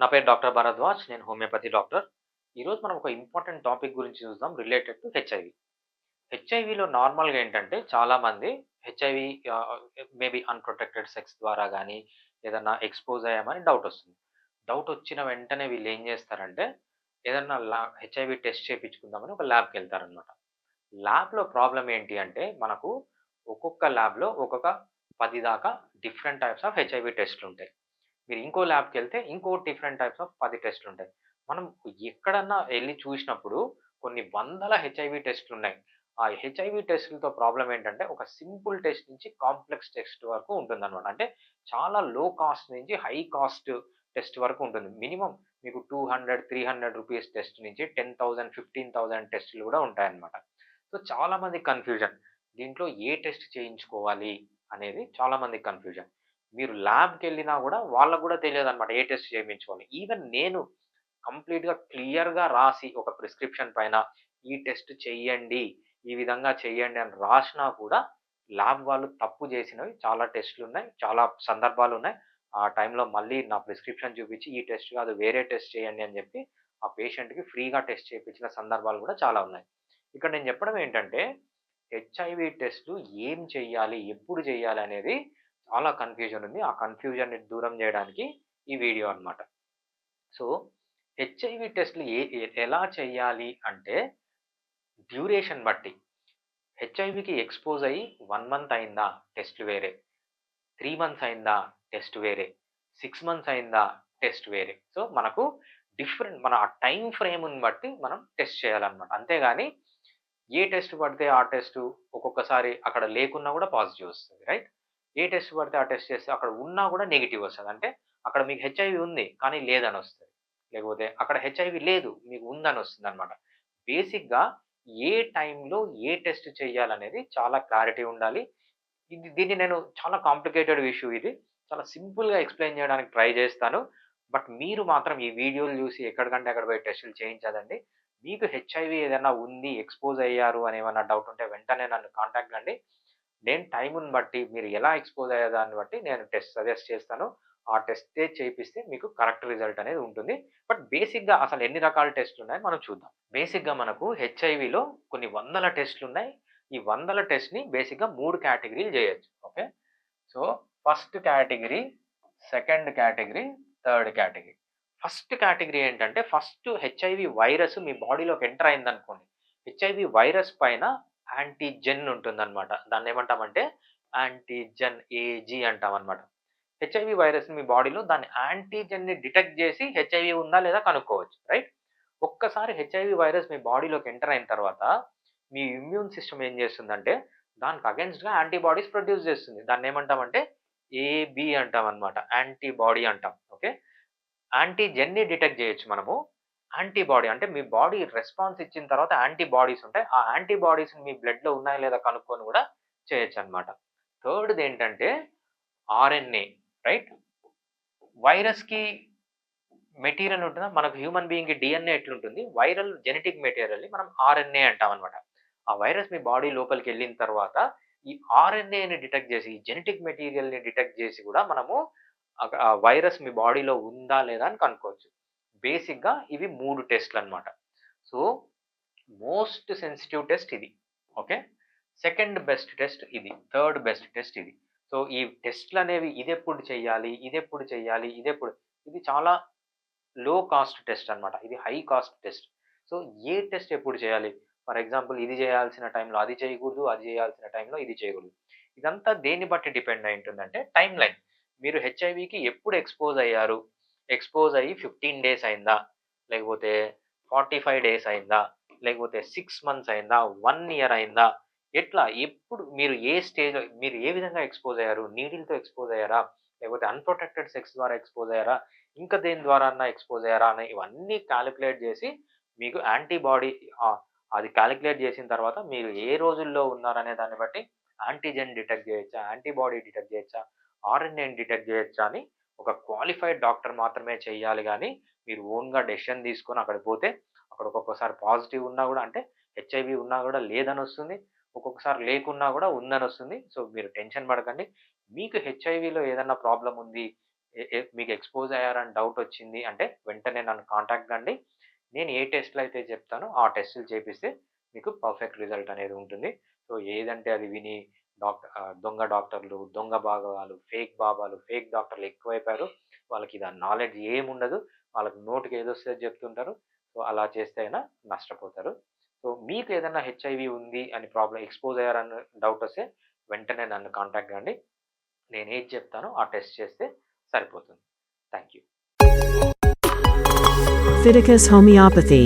నా పేరు డాక్టర్ భరద్వాజ్. నేను హోమియోపతి డాక్టర్. ఈరోజు మనం ఒక ఇంపార్టెంట్ టాపిక్ గురించి చూద్దాం రిలేటెడ్ టు హెచ్ఐవి. హెచ్ఐవిలో నార్మల్‌గా ఏంటంటే చాలామంది హెచ్ఐవి మేబీ అన్‌ప్రొటెక్టెడ్ సెక్స్ ద్వారా కానీ ఏదన్నా ఎక్స్‌పోజ్ అయ్యామని డౌట్ వస్తుంది డౌట్ వచ్చిన వెంటనే వీళ్ళు ఏం చేస్తారంటే, ఏదన్నా లా హెచ్ఐవి టెస్ట్ చేపించుకుందామని ఒక ల్యాబ్కి వెళ్తారనమాట ల్యాబ్‌లో ప్రాబ్లం ఏంటి అంటే, మనకు ఒక్కొక్క ల్యాబ్‌లో ఒక్కొక్క పది దాకా డిఫరెంట్ టైప్స్ ఆఫ్ హెచ్ఐవి టెస్ట్లు ఉంటాయి మీరు ఇంకో ల్యాబ్కి వెళ్తే ఇంకో డిఫరెంట్ టైప్స్ ఆఫ్ పది టెస్ట్లు ఉంటాయి మనం ఎక్కడన్నా వెళ్ళి చూసినప్పుడు కొన్ని వందల హెచ్ఐవి టెస్ట్లు ఉన్నాయి ఆ హెచ్ఐవి టెస్ట్‌లతో ప్రాబ్లం ఏంటంటే, ఒక సింపుల్ టెస్ట్ నుంచి కాంప్లెక్స్ టెస్ట్ వరకు ఉంటుందనమాట. అంటే చాలా లో కాస్ట్ నుంచి హై కాస్ట్ టెస్ట్ వరకు ఉంటుంది. మినిమం మీకు 200, 300 రూపీస్ టెస్ట్ నుంచి 10,000, 15,000 టెస్ట్‌లు కూడా ఉంటాయన్నమాట. సో చాలామంది కన్‌ఫ్యూజన్. దీంట్లో ఏ టెస్ట్ చేయించుకోవాలి అనేది చాలామంది కన్‌ఫ్యూజన్. మీరు ల్యాబ్కి వెళ్ళినా కూడా వాళ్ళకు వాళ్ళకి తెలియదు అనమాట ఏ టెస్ట్ చేయించుకోవాలి ఈవెన్ నేను కంప్లీట్‌గా క్లియర్‌గా రాసి ఒక ప్రిస్క్రిప్షన్ పైన ఈ టెస్ట్ చెయ్యండి, ఈ విధంగా చెయ్యండి అని రాసినా కూడా ల్యాబ్ వాళ్ళు తప్పు చేసినవి చాలా టెస్ట్‌లున్నాయి. చాలా సందర్భాలు ఉన్నాయి ఆ టైంలో మళ్ళీ నా ప్రిస్క్రిప్షన్ చూపించి ఈ టెస్ట్ కాదు వేరే టెస్ట్ చేయండి అని చెప్పి ఆ పేషెంట్‌కి ఫ్రీగా టెస్ట్ చేయించిన సందర్భాలు కూడా చాలా ఉన్నాయి. ఇక్కడ నేను చెప్పడం ఏంటంటే, హెచ్ఐవి టెస్ట్‌లు ఏం చేయాలి ఎప్పుడు చేయాలి అనేది చాలా కన్‌ఫ్యూజన్ ఉంది. ఆ కన్‌ఫ్యూజన్‌ని దూరం చేయడానికి ఈ వీడియో అన్నమాట. సో హెచ్ఐవి టెస్ట్‌లు ఏ ఎలా చేయాలి అంటే, డ్యూరేషన్ బట్టి. హెచ్ఐవికి ఎక్స్‌పోజ్ అయ్యి వన్ మంత్ అయిందా? టెస్ట్ వేరే. త్రీ మంత్స్ అయిందా? టెస్ట్ వేరే. సిక్స్ మంత్స్ అయిందా? టెస్ట్ వేరే. సో మనకు డిఫరెంట్ మన ఆ టైం ఫ్రేమ్‌ని బట్టి మనం టెస్ట్ చేయాలన్నమాట. అంతేగాని ఏ టెస్ట్ పడితే ఆ టెస్ట్ ఒక్కొక్కసారి అక్కడ లేకున్నా కూడా పాజిటివ్ వస్తుంది రైట్? ఏ టెస్ట్ పడితే ఆ టెస్ట్ చేస్తే అక్కడ ఉన్నా కూడా నెగిటివ్ వస్తుంది అంటే అక్కడ మీకు హెచ్ఐవి ఉంది కానీ లేదని వస్తుంది లేకపోతే అక్కడ హెచ్ఐవి లేదు మీకు ఉందని వస్తుంది అనమాట బేసిక్‌గా ఏ టైంలో ఏ టెస్ట్ చేయాలనేది చాలా క్లారిటీ ఉండాలి. ఇది దీన్ని నేను చాలా కాంప్లికేటెడ్ ఇష్యూ ఇది. చాలా సింపుల్‌గా ఎక్స్‌ప్లెయిన్ చేయడానికి ట్రై చేస్తాను. బట్ మీరు మాత్రం ఈ వీడియోలు చూసి ఎక్కడికంటే అక్కడ పోయి టెస్టులు చేయించదండి. మీకు హెచ్ఐవి ఏదైనా ఉంది, ఎక్స్‌పోజ్ అయ్యారు అని ఏమైనా డౌట్ ఉంటే వెంటనే నన్ను కాంటాక్ట్ కండి. నేను టైముని బట్టి మీరు ఎలా ఎక్స్‌పోజ్ అయ్యే దాన్ని బట్టి నేను టెస్ట్ సజెస్ట్ చేస్తాను. ఆ టెస్టే చేపిస్తే మీకు కరెక్ట్ రిజల్ట్ అనేది ఉంటుంది. బట్ బేసిక్‌గా అసలు ఎన్ని రకాల టెస్ట్లు ఉన్నాయో మనం చూద్దాం. బేసిక్‌గా మనకు హెచ్ఐవిలో కొన్ని వందల టెస్ట్లు ఉన్నాయి ఈ వందల టెస్ట్‌ని బేసిక్‌గా మూడు కేటగిరీలు చేయొచ్చు. Okay. So first category, second category, third category. First category ఏంటంటే ఫస్ట్ హెచ్ఐవి వైరస్ మీ బాడీలోకి ఎంటర్ అయిందనుకోండి. హెచ్ఐవి వైరస్ పైన యాంటీజెన్ ఉంటుందన్నమాట. దాన్నేమంటామంటే యాంటీజెన్ ఏజీ అంటాం అనమాట హెచ్ఐవి వైరస్‌ని మీ బాడీలో దాని యాంటీజెన్‌ని డిటెక్ట్ చేసి హెచ్ఐవి ఉందా లేదా కనుక్కోవచ్చు. రైట్? ఒక్కసారి హెచ్ఐవి వైరస్ మీ బాడీలోకి ఎంటర్ అయిన తర్వాత మీ ఇమ్యూన్ సిస్టమ్ ఏం చేస్తుందంటే దానికి అగెన్స్ట్గా యాంటీబాడీస్ ప్రొడ్యూస్ చేస్తుంది. దాన్ని ఏమంటామంటే ఏబీ అనమాట యాంటీబాడీ అంటాం. ఓకే. యాంటీజెన్‌ని డిటెక్ట్ చేయొచ్చు మనము. యాంటీబాడీ అంటే మీ బాడీ రెస్పాన్స్ ఇచ్చిన తర్వాత యాంటీబాడీస్ ఉంటాయి. ఆ యాంటీబాడీస్ మీ బ్లడ్‌లో ఉన్నాయా లేదా కనుక్కొని కూడా చేయొచ్చు అనమాట థర్డ్‌ది ఏంటంటే ఆర్ఎన్ఏ రైట్? వైరస్‌కి మెటీరియల్ ఉంటుందా? మనకు హ్యూమన్ బీయింగ్‌కి డిఎన్ఏ ఎట్లుంటుంది? వైరల్ జెనెటిక్ మెటీరియల్‌ని మనం ఆర్ఎన్ఏ అంటాం అనమాట ఆ వైరస్ మీ బాడీ లోపలికి వెళ్ళిన తర్వాత ఈ ఆర్ఎన్ఏని డిటెక్ట్ చేసి, ఈ జెనెటిక్ మెటీరియల్‌ని డిటెక్ట్ చేసి కూడా మనము ఆ వైరస్ మీ బాడీలో ఉందా లేదా అని కనుక్కోవచ్చు. బేసిక్‌గా ఇవి 3 టెస్ట్‌లన్నమాట. సో మోస్ట్ సెన్సిటివ్ టెస్ట్ ఇది. ఓకే. సెకండ్ బెస్ట్ టెస్ట్ ఇది. థర్డ్ బెస్ట్ టెస్ట్ ఇది. సో ఈ టెస్ట్లు అనేవి ఇదెప్పుడు చేయాలి? ఇదెప్పుడు చేయాలి? ఇదెప్పుడు ఇది చాలా లో కాస్ట్ టెస్ట్ అన్నమాట. ఇది హై కాస్ట్ టెస్ట్. సో ఏ టెస్ట్ ఎప్పుడు చేయాలి? ఫర్ ఎగ్జాంపుల్ ఇది చేయాల్సిన టైంలో అది చేయకూడదు. అది చేయాల్సిన టైంలో ఇది చేయకూడదు. ఇదంతా దేన్ని బట్టి డిపెండ్ అయి ఉంటుందంటే లైన్ మీరు హెచ్ఐవికి ఎప్పుడు ఎక్స్‌పోజ్ అయ్యారు? ఎక్స్‌పోజ్ అయ్యి 15 డేస్ అయిందా? లేకపోతే 45 డేస్ అయిందా? లేకపోతే సిక్స్ మంత్స్ అయిందా? వన్ ఇయర్ అయిందా? ఎట్లా? ఎప్పుడు మీరు ఏ స్టేజ్‌లో మీరు ఏ విధంగా ఎక్స్‌పోజ్ అయ్యారు? నీడిల్‌తో ఎక్స్‌పోజ్ అయ్యారా? లేకపోతే అన్‌ప్రొటెక్టెడ్ సెక్స్ ద్వారా ఎక్స్‌పోజ్ అయ్యారా? ఇంకా దేని ద్వారా అన్నా ఎక్స్‌పోజ్ అయ్యారా? అని ఇవన్నీ క్యాలిక్యులేట్ చేసి మీకు యాంటీబాడీ అది క్యాలిక్యులేట్ చేసిన తర్వాత మీరు ఏ రోజుల్లో ఉన్నారనే దాన్ని బట్టి యాంటీజెన్ డిటెక్ట్ చేయొచ్చా? యాంటీబాడీ డిటెక్ట్ చేయొచ్చా? ఆర్ఎన్ఏని డిటెక్ట్ చేయొచ్చా? అని ఒక క్వాలిఫైడ్ డాక్టర్ మాత్రమే చేయాలి కానీ మీరు ఓన్‌గా డెసిషన్ తీసుకొని అక్కడికి పోతే అక్కడ ఒక్కొక్కసారి పాజిటివ్ ఉన్నా కూడా అంటే హెచ్ఐవి ఉన్నా కూడా లేదని వస్తుంది ఒక్కొక్కసారి లేకున్నా కూడా ఉందని వస్తుంది సో మీరు టెన్షన్ పడకండి. మీకు హెచ్ఐవిలో ఏదన్నా ప్రాబ్లం ఉంది. మీకు ఎక్స్‌పోజ్ అయ్యారని డౌట్ వచ్చింది అంటే వెంటనే నన్ను కాంటాక్ట్ కండి. నేను ఏ టెస్ట్‌లు అయితే చెప్తానో ఆ టెస్టులు చేపిస్తే మీకు పర్ఫెక్ట్ రిజల్ట్ అనేది ఉంటుంది. సో, ఏదంటే అది విని డాక్టర్ దొంగ డాక్టర్లు, దొంగ భాగాలు ఫేక్ బాబాలు, ఫేక్ డాక్టర్లు ఎక్కువైపోయారు. వాళ్ళకి దాని నాలెడ్జ్ ఏముండదు. వాళ్ళకి నోటికి ఏదొస్తే చెప్తుంటారు. సో, అలా చేస్తే అయినా నష్టపోతారు. సో, మీకు ఏదైనా హెచ్ఐవి ఉంది అని ప్రాబ్లం ఎక్స్‌పోజ్ అయ్యారని డౌట్ వస్తే వెంటనే నన్ను కాంటాక్ట్ కండి. నేను ఏది చెప్తానో ఆ టెస్ట్ చేస్తే సరిపోతుంది. Thank you. Fiticus Homeopathy